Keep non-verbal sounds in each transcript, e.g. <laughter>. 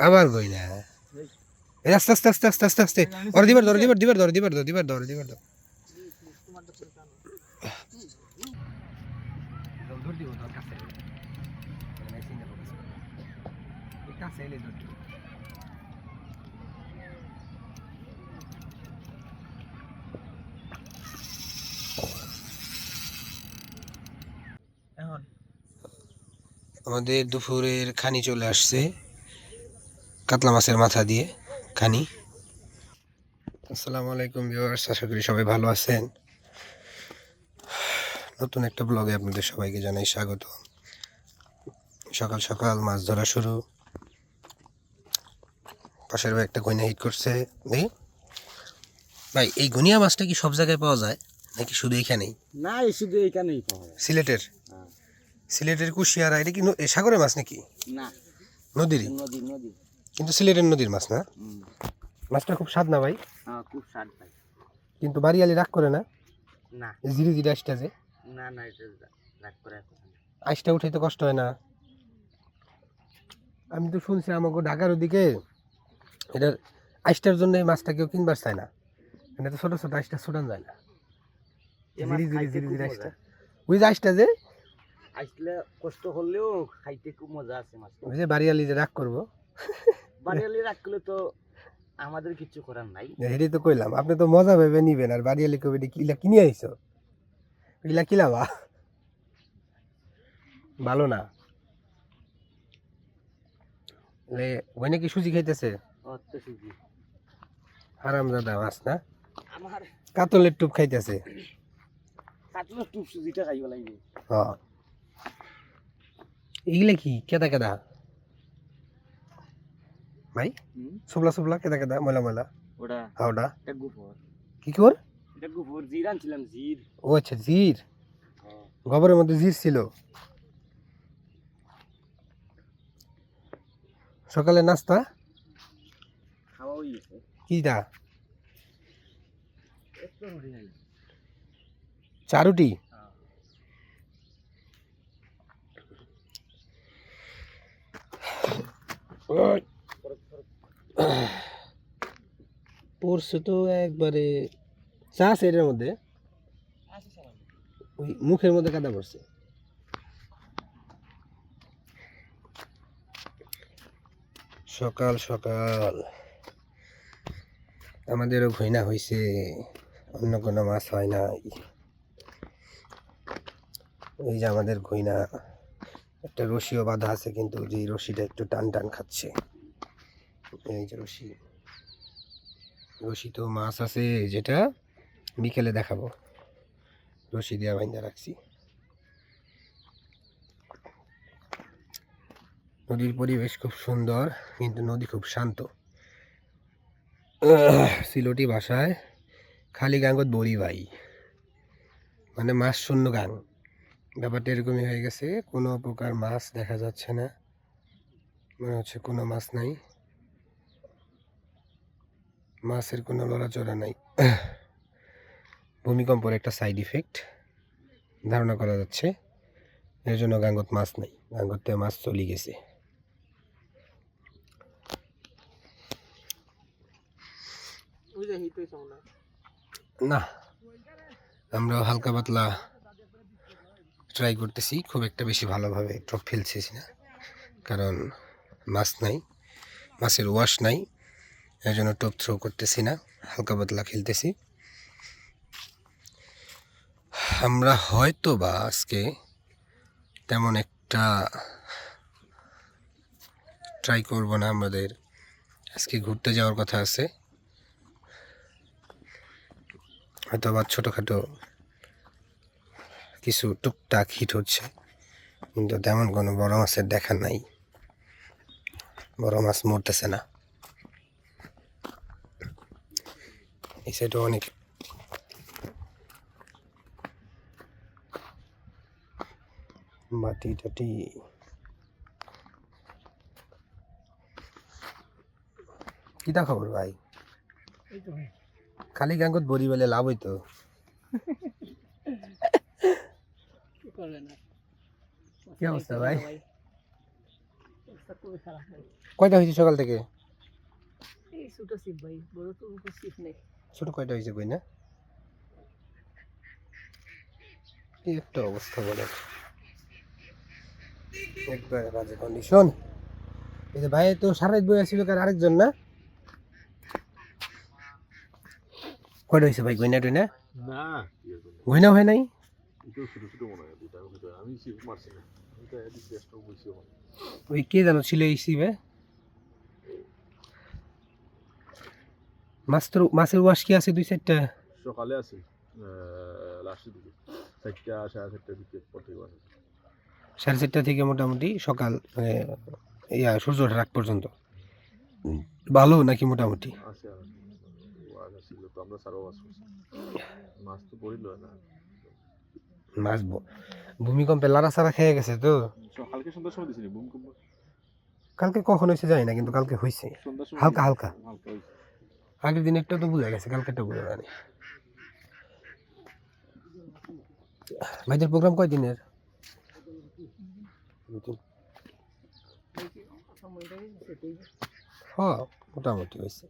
আবার কই না? এই। আস্তে আস্তে আস্তে আস্তে আস্তে আস্তে। ওর দিবার ধর দিবার দিবার ধর দিবার ধর দিবার ধর দিবার ধর এখন আমাদের দুপুরের খানি চলে আসছে। কাতলা মাছের মাথা দিয়ে খানি। আসসালামু আলাইকুম ভিউয়ার্স আশা করি সবাই ভালো আছেন। নতুন একটা ব্লগে আপনাদের সবাইকে জানাই স্বাগত। সকাল সকাল মাছ ধরা শুরু। পাশের ভাই একটা গইনা হিট করছে। দেখি। ভাই এই গুনিয়া মাছটা কি সব জায়গায় পাওয়া যায়? নাকি শুধু এখানেই? না শুধু এইখানেই পাওয়া যায়। সিলেটের? হ্যাঁ। সিলেটের কুশিয়ারা এটা কি সাগরের মাছ নাকি? না। নদীরই? নদী নদী। কিন্তু সিলেটের নদীর মাছ না? মাছটা খুব স্বাদ না ভাই? হ্যাঁ খুব স্বাদ ভাই। কিন্তু বাড়িয়ালি রাগ করে না? না। এই জিরি জিরি আইসটা যে? না না এটা রাগ করে আইসটা উঠাইতে কষ্ট হয় না। আমি তো শুনছি আমাকে ঢাকার ওদিকে এটার আইসটার জন্য এই মাছটা কেউ কিনবার চায় না। এটা তো ছোটো ছোটো আইসটা ছোটান যায় না। জিরি খুব জিরি মজা। আইসটা। ওই যে আইসটা যে? আসলে কষ্ট হলেও খাইতে খুব মজা আছে মাছ। যে বাড়িয়ালি যে রাগ করব। বাড়িয়ালি রাখলে তো আমাদের কিছু করার নাই। হেঁটে তো কইলাম আপনি তো মজা ভেবে নিবেন আর বাড়িয়ালি কবে কিলা কিনে আইছো? এগুলা কিলাবা ভালো না। লে ওই নাকি সুজি খাইতেছে? হারাম দাদা মাছ না? আমার কাতলের টুপ খাইতেছে। কাতলা টুপ সুজিটা খাইব লাগবে। হ। এগুলা কি? কেদা কেদা? ভাই? সুবলা সুবলা কেদা কেদা? ময়লা ময়লা। ওটা এটা গুফর। কি কর এটা গুফর জির আনছিলাম জির। ও আচ্ছা জির। হ্যাঁ। গোবরের মধ্যে জির ছিল। সকালে নাস্তা? খাওয়া হয়ে গেছে। কি দা চারুটি পড়ছে তো একবারে চা আছে এটার মধ্যে। ওই মুখের মধ্যে কাদা পড়ছে। সকাল সকাল। আমাদেরও ঘইনা হয়েছে অন্য কোনো মাছ হয় নাই। এই যে আমাদের ঘইনা একটা রশিও বাঁধা আছে কিন্তু যে রশিটা একটু টান টান খাচ্ছে। এই যে রশি। রশি তো মাছ আছে যেটা বিকেলে দেখাবো। রশি দিয়া বাইন্দা রাখছি। নদীর পরিবেশ খুব সুন্দর, কিন্তু নদী খুব শান্ত। সিলোটি ভাষায়, খালি গাঙ্গত বড়ি ভাই। মানে মাছ শূন্য গাং। ব্যাপারটা এরকমই হয়ে গেছে কোনো প্রকার মাছ দেখা যাচ্ছে না মনে হচ্ছে কোনো মাছ নাই। মাছের কোনো লড়াচড়া নাই। ভূমিকম্পের একটা সাইড ইফেক্ট ধারণা করা যাচ্ছে এর জন্য গাঙ্গত মাছ নাই গাঙ্গতে মাছ চলে গেছে। না আমরা হালকা পাতলা ট্রাই করতেছি। খুব একটা বেশি ভালোভাবে টপ ফেলছি না। কারণ মাছ নাই। মাছের ওয়াশ নাই। এর জন্য টপ থ্রো করতেছি না। হালকা পাতলা খেলতেছি। আমরা হয়তো বা আজকে তেমন একটা ট্রাই করব না। আমাদের আজকে ঘুরতে যাওয়ার কথা আছে। হয়তো আবার ছোটোখাটো কিছু টুকটাক হিট হচ্ছে। কিন্তু তেমন কোনো বড় মাছের দেখা নাই। বড় মাছ মরতেছে না। এই সাইডে অনেক মাটি টাটি। কিতা খবর ভাই। খালি গাঙ্গত বড়ি বেলে লাভ হইতো। <laughs> কি করবে না কি অবস্থা ভাই? খুবই খারাপ ভাই। কয়টা হয়েছে সকাল থেকে? এই ছোট শিপ ভাই বড় তো শিপ নেই। ছোট কয়টা হয়েছে বই না কি একটা অবস্থা বলে একবারে বাজে কন্ডিশন এই যে ভাই তো সারা বই আসছিল কার আরেকজন না? কয়টা হয়েছে ভাই গয়না টয়না না। গয়না হয় নাই? একটু ছোট ছোট মনে হয় দুটা দুটা আমি শিপ মারছি না আমি তো এদিক চেষ্টা বলছি ওই কে জানো ছিল এই সিবে মাছ তো মাছের ওয়াশ কি আছে দুই চারটা? সকালে আছে লাস্টের দিকে। চারটা সাড়ে চারটার দিকে প্রত্যেকবার সাড়ে চারটা থেকে মোটামুটি সকাল মানে ইয়া সূর্য ওঠার আগ পর্যন্ত। ভালো নাকি মোটামুটি? আছে ছিল তো আমরা সারা করছি। মাছ তো পড়িল না। মাছ ভূমিকম্পে লাড়া সারা খেয়ে গেছে তো। কালকে সন্ধ্যার সময় দিছিনি ভূমিকম্প? কালকে কখন হয়েছে জানি না কিন্তু কালকে হয়েছে। হালকা, হালকা। আগের দিন একটা তো বোঝা গেছে কালকেটা বোঝা যায়নি। ভাইদের প্রোগ্রাম কয় দিনের হ মোটামুটি হয়েছে।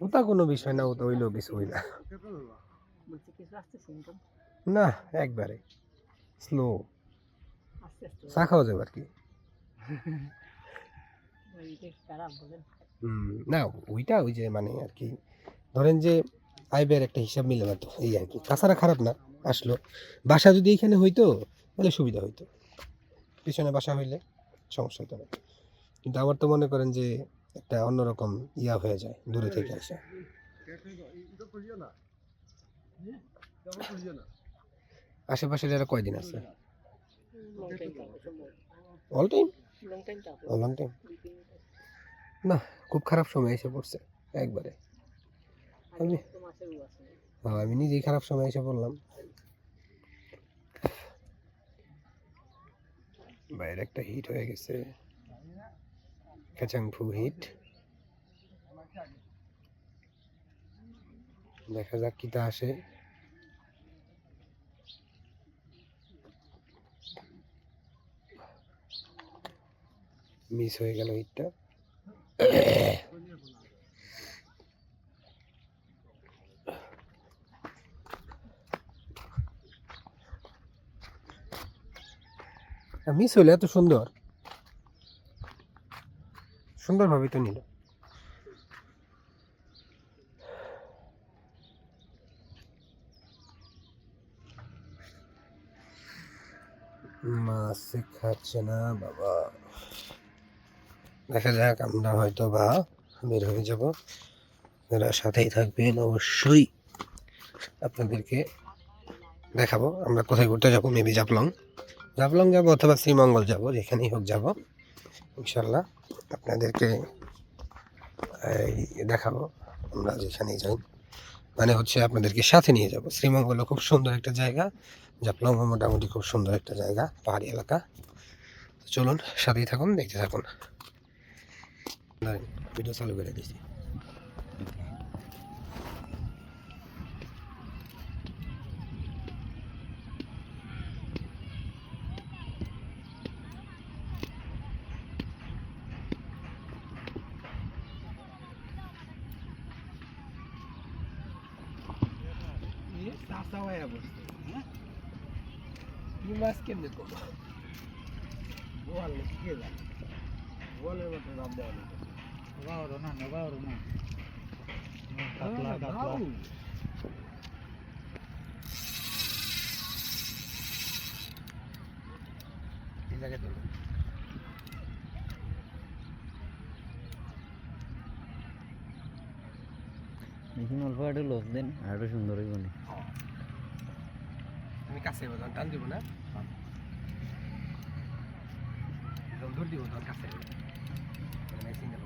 ওটা কোনো বিষয় না ওটা হইলেও কিছু হই না। না একবারে। স্লো চা খাওয়া যাবে আর কি। খারাপ হুম, না ওইটা ওই যে মানে আর কি। ধরেন যে আইবের একটা হিসাব মিলে তো এই আর কি। তাছাড়া খারাপ না আসলো। বাসা যদি এখানে হইতো তাহলে সুবিধা হইতো। পিছনে বাসা হইলে সমস্যা হতো না। কিন্তু আবার তো মনে করেন যে একটা অন্যরকম ইয়া হয়ে যায় দূরে থেকে আসা। আশেপাশে যারা কয়দিন আছে? অল টাইম লং টাইম না খুব খারাপ সময় এসে পড়ছে একবারে। আমি- হ্যাঁ, আমি নিজেই খারাপ সময় এসে পড়লাম। বাইরে একটা হিট হয়ে গেছে। খেচাং ফু হিট দেখা যাক কিটা আসে। মিস হয়ে গেল হিটটা মিস হইলে, এত সুন্দর। সুন্দরভাবে তো নিল। মাছ খাচ্ছে না, বাবা। দেখা যাক, আমরা হয়তো বা বের হয়ে যাব। আপনারা সাথেই থাকবেন, অবশ্যই আপনাদেরকে দেখাবো। আমরা কোথায় ঘুরতে যাব? মেবি জাপলং জাপলং যাব অথবা শ্রীমঙ্গল যাব, যেখানেই হোক যাব। ইনশাল্লাহ আপনাদেরকে দেখাবো, আমরা যেখানেই যাই। মানে হচ্ছে আপনাদেরকে সাথে নিয়ে যাব। শ্রীমঙ্গলও খুব সুন্দর একটা জায়গা, জাফলংও মোটামুটি খুব সুন্দর একটা জায়গা, পাহাড়ি এলাকা। চলুন, সাথেই থাকুন, দেখতে থাকুন। ভিডিও চালু করে দিচ্ছি কি মাছ কেমনে করব? বল কে জানে? বলের রাম দেওয়া কাতলা কাতলা এই জায়গায় তো দেখুন অল্প একটু লোভ দেন আর সুন্দর হইব আমি কাছে টান দিব না ধর দিব কাছে যাব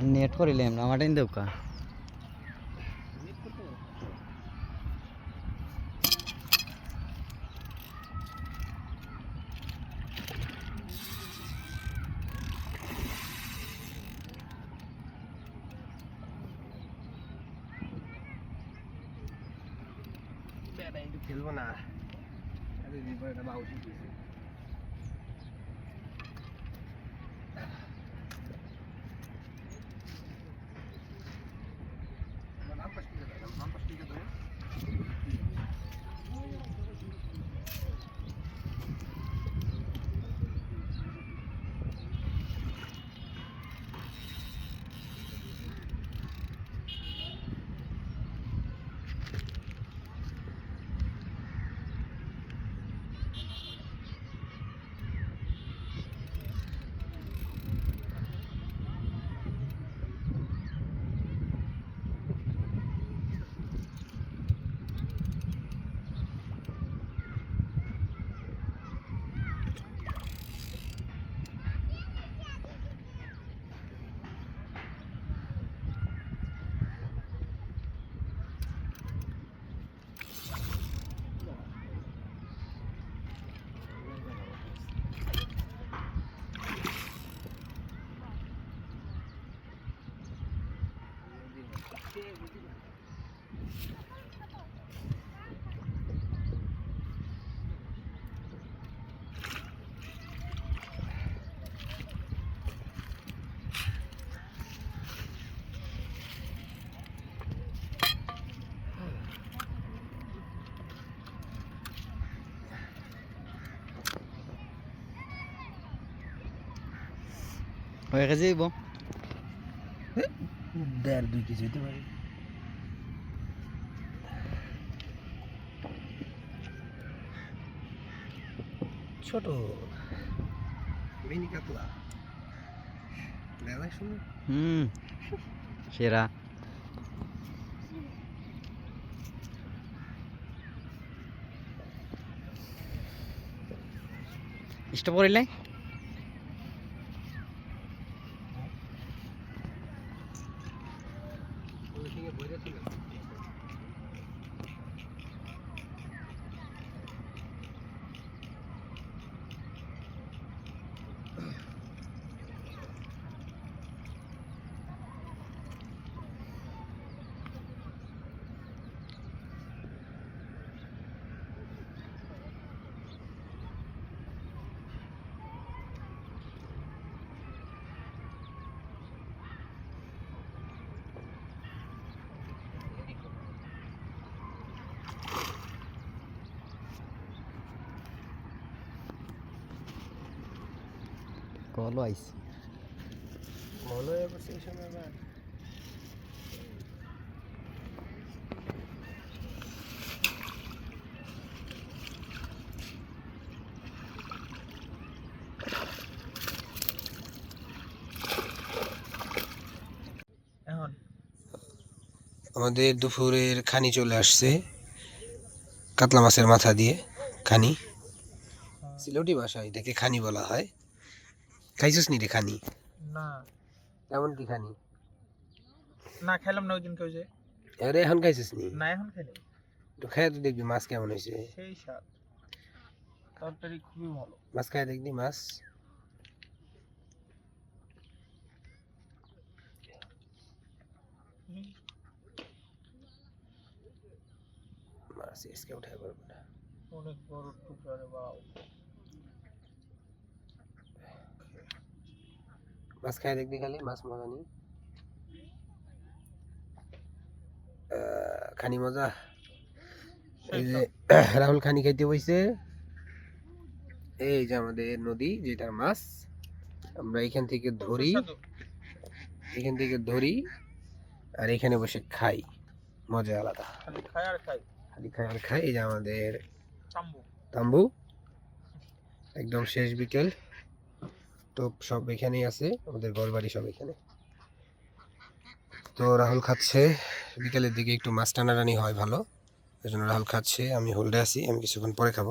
ড্রেসিং একটা জানি কি হয়েছে নেট করিলাম আমার টাইম দেব কা খেলব না আরে রিভার এটা বাউটি দিয়েছে হয়ে গেছে যাইব দেড় দুই কেজি হইতে পারে। ছোট মিনি কাতলা হুম সেরা। স্টপ করিলাই কলও আইছে। মনে হয় আবার সেই সময় আবার। আমাদের দুপুরের খানি চলে আসছে কাতলা মাছের মাথা দিয়ে খানি। সিলেটি ভাষায় এটাকে খানি বলা হয়। খাইছিস নি রে খানি না এমন কি খানি না খেলাম না ওই দিন কেউ যে আরে এখন খাইছিস নি না এখন খেলি তো খাই তো দেখবি মাছ কেমন হয়েছে সেই স্বাদ তরকারি খুবই ভালো মাছ খাই দেখবি মাছ মাছ এসকে উঠাই পারব না অনেক বড় টুকরা রে বাবা মাছ খাই দেখবি খালি মাছ মজা নেই খানি মজা। এই যে রাহুল খানি খাইতে বইছে। এই যে আমাদের নদী যেটা মাছ আমরা এখান থেকে ধরি। এখান থেকে ধরি আর এখানে বসে খাই। মজা আলাদা। খালি খাই আর খাই। খালি খাই আর খাই। এই যে আমাদের তাম্বু। একদম শেষ বিকেল। তো সব এখানেই আছে, আমাদের ঘর বাড়ি সব এখানে। তো রাহুল খাচ্ছে, বিকেলের দিকে একটু মাছ টানাটানি হয় ভালো এই জন্য রাহুল খাচ্ছে, আমি হোল্ডে আছি, আমি কিছুক্ষণ পরে খাব।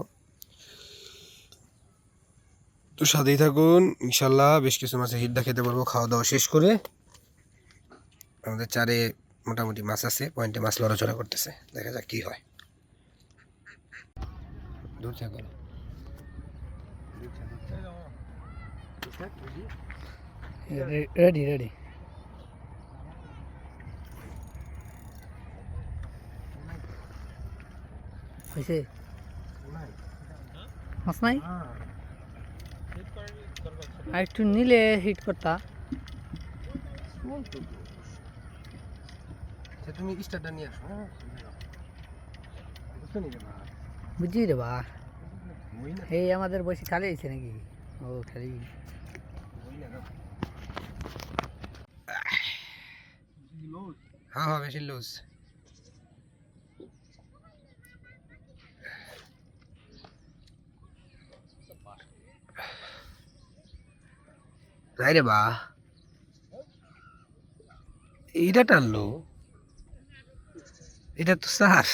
তো সাথেই থাকুন, ইনশাল্লাহ বেশ কিছু মাছের হিড্ডা খেতে পারব, খাওয়া দাওয়া শেষ করে। আমাদের চারে মোটামুটি মাছ আছে, পয়েন্টে মাছ লড়াচড়া করতেছে, দেখা যাক কি হয়। দূর থেকে রেডি রেডি হয়েছে মাছ নাই আর একটু নিলে হিট করতা। আচ্ছা, তুমি স্টারটা নিয়ে আসো নি রে বা এই আমাদের বসে খালি হয়েছে নাকি? ও খালি মই না দাও। হ্যাঁ হ্যাঁ বেশি লুজ নাই রে বা। এইটা টানলো? এটা তো চার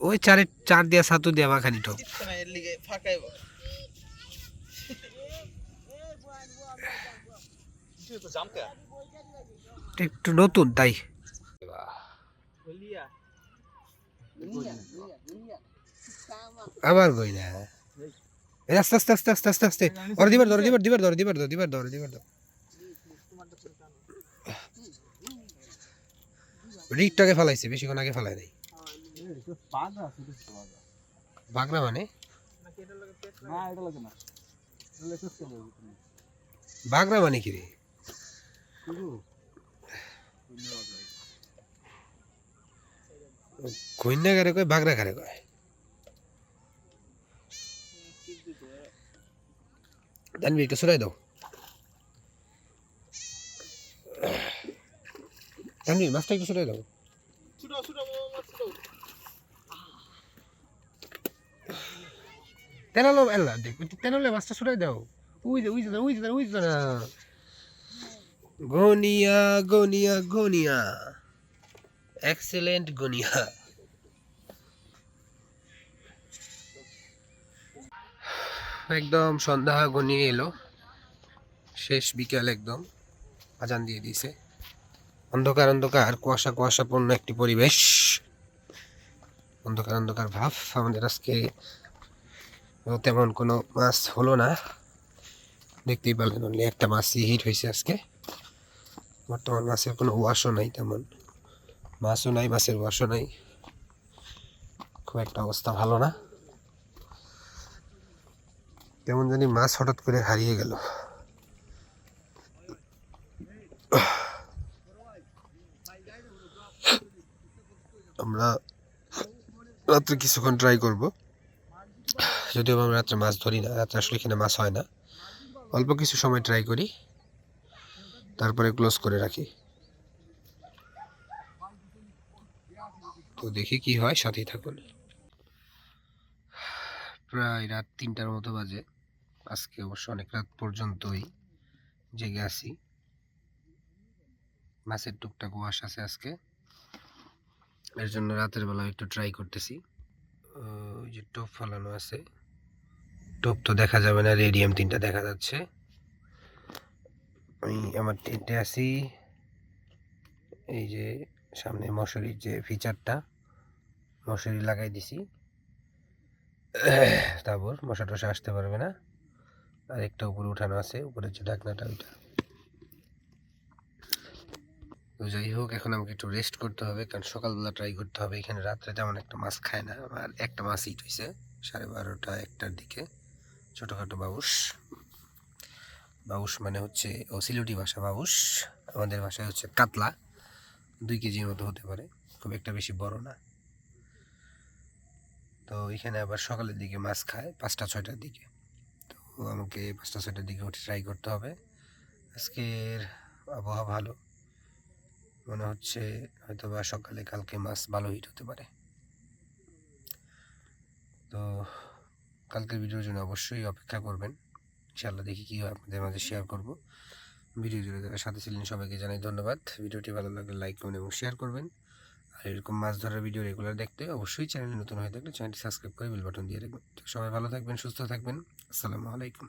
ওই চারে চার দিয়া সাতু দিয়া মাখানি ঠোক। এটা একটু নতুন তাই। আবার কই না। এই আস্তে আস্তে আস্তে আস্তে আস্তে আস্তে। ওর দিবার ধরো দিবার দিবার ধরো দিবার ধরো দিবার ধরো দিবার ধরো। রিকটাকে ফেলাইছে বেশিক্ষণ আগে ফেলাই নাই। বাগরা মানে? বাগরা মানে কি রে? কন্যা কারে কয় বাগরা কারে কয়। জানবি একটু সরাই দাও জানবি মাছটা একটু সরাই দাও তেনালো এল্লা দেখ তেনালে মাছটা সরাই দাও উই যে উই যে উই যে, উই না। গনিয়া গনিয়া গনিয়া এক্সেলেন্ট গনিয়া একদম সন্ধ্যা গনিয়ে এলো। শেষ বিকেল একদম। আজান দিয়ে দিয়েছে। অন্ধকার অন্ধকার, কুয়াশা, কুয়াশাপূর্ণ একটি পরিবেশ। অন্ধকার অন্ধকার ভাব। আমাদের আজকে তেমন কোনো মাছ হলো না। দেখতেই পারলেন অনলি একটা মাছই হিট হয়েছে আজকে। বর্তমান মাছের কোনো ওয়াশও নাই তেমন। মাছও নাই মাছের ওয়াশও নাই। খুব একটা অবস্থা ভালো না। কেমন জানি মাছ হঠাৎ করে হারিয়ে গেল। আমরা রাত্রে কিছুক্ষণ ট্রাই করব। যদিও আমরা রাত্রে মাছ ধরি না, রাত্রে আসলে এখানে মাছ হয় না। অল্প কিছু সময় ট্রাই করি। তারপরে ক্লোজ করে রাখি। তো দেখি কি হয়, সাথেই থাকুন। প্রায় রাত তিনটার মতো বাজে। আজকে অবশ্য অনেক রাত পর্যন্তই জেগে আছি। মাছের টুকটাক ওয়াশ আছে আজকে। এর জন্য রাতের বেলা একটু ট্রাই করতেছি। ওই যে টোপ ফালানো আছে। টোপ তো দেখা যাবে না রেডিয়াম তিনটা দেখা যাচ্ছে। আমি আমার টেন্টে আসি এই যে সামনে মশারির যে ফিচারটা মশারি লাগাই দিছি। তারপর মশা টশা আসতে পারবে না। আর একটা উপরে উঠানো আছে উপরের যে ঢাকনাটা ওইটা। তো যাই হোক, এখন আমাকে একটু রেস্ট করতে হবে, কারণ সকালবেলা ট্রাই করতে হবে। এখানে রাত্রে তেমন একটা মাছ খায় না। আর একটা মাছ ইট হয়েছে সাড়ে বারোটা একটার দিকে। ছোটোখাটো বাউস বাউস মানে হচ্ছে, ও সিলেটি ভাষা বাউস আমাদের ভাষায় হচ্ছে কাতলা। দুই কেজির মতো হতে পারে, খুব একটা বেশি বড় না। তো এখানে আবার সকালের দিকে মাছ খায়, পাঁচটা, ছয়টার দিকে। তো আমাকে পাঁচটা, ছয়টার দিকে উঠে ট্রাই করতে হবে। আজকের আবহাওয়া ভালো। মনে হচ্ছে হয়তো বা সকালে, কালকে মাছ ভালো হিট হতে পারে। তো কালকের ভিডিওর জন্য অবশ্যই অপেক্ষা করবেন। ইনশাআল্লাহ দেখি কী আপনাদের মাঝে শেয়ার করব। ভিডিও জুড়ে যারা সাথে ছিলেন সবাইকে জানাই ধন্যবাদ। ভিডিওটি ভালো লাগলে লাইক করুন এবং শেয়ার করবেন। আর এরকম মাছ ধরার ভিডিও রেগুলার দেখতে অবশ্যই চ্যানেলে নতুন হয়ে থাকলে চ্যানেলটি সাবস্ক্রাইব করে বেল বাটন দিয়ে রাখবেন। সবাই ভালো থাকবেন, সুস্থ থাকবেন। আসসালামু আলাইকুম।